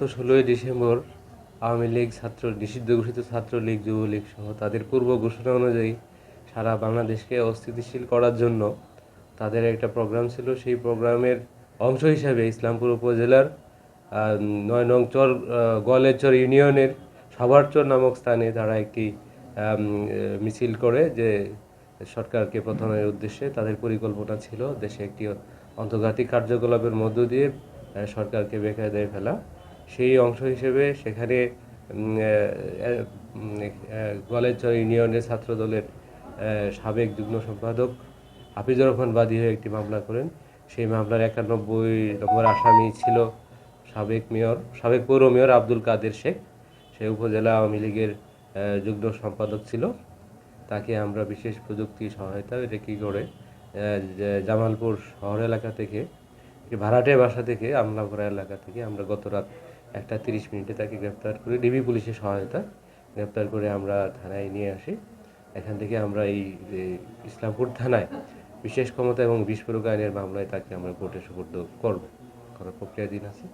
গত ষোলোই ডিসেম্বর আওয়ামী লীগ, ছাত্র, নিষিদ্ধ ঘোষিত ছাত্রলীগ, যুবলীগ সহ তাদের পূর্ব ঘোষণা অনুযায়ী সারা বাংলাদেশকে অস্থিতিশীল করার জন্য তাদের একটা প্রোগ্রাম ছিল। সেই প্রোগ্রামের অংশ হিসাবে ইসলামপুর উপজেলার নয় নং চর গোয়ালেরচর ইউনিয়নের সাভারচর নামক স্থানে তারা একটি মিছিল করে যে সরকারকে প্রথমের উদ্দেশ্যে তাদের পরিকল্পনা ছিল দেশে একটি অন্তর্ঘাতী কার্যকলাপের মধ্য দিয়ে সরকারকে বেকায়দায় ফেলা। সেই অংশ হিসেবে সেখানে গোয়ালেরচর ইউনিয়নের ছাত্র দলের সাবেক যুগ্ম সম্পাদক হাফিজুর রহমান বাদী হয়ে একটি মামলা করেন। সেই মামলার একানব্বই নম্বর আসামি ছিল সাবেক মেয়র, সাবেক পৌর মেয়র আব্দুল কাদের শেখ। সে উপজেলা আওয়ামী লীগের যুগ্ম সম্পাদক ছিল। তাকে আমরা বিশেষ প্রযুক্তি সহায়তা রেখে করে জামালপুর শহর এলাকা থেকে, ভাড়াটে বাসা থেকে, আমলাপুরা এলাকা থেকে আমরা গত রাত একটা তিরিশ মিনিটে তাকে গ্রেপ্তার করে, ডিবি পুলিশের সহায়তা গ্রেপ্তার করে আমরা থানায় নিয়ে আসি। এখান থেকে আমরা এই ইসলামপুর থানায় বিশেষ ক্ষমতা এবং বিস্ফোরক আইনের মামলায় তাকে আমরা কোর্টে সুপর্দ করব। করার প্রক্রিয়াধীন আছে।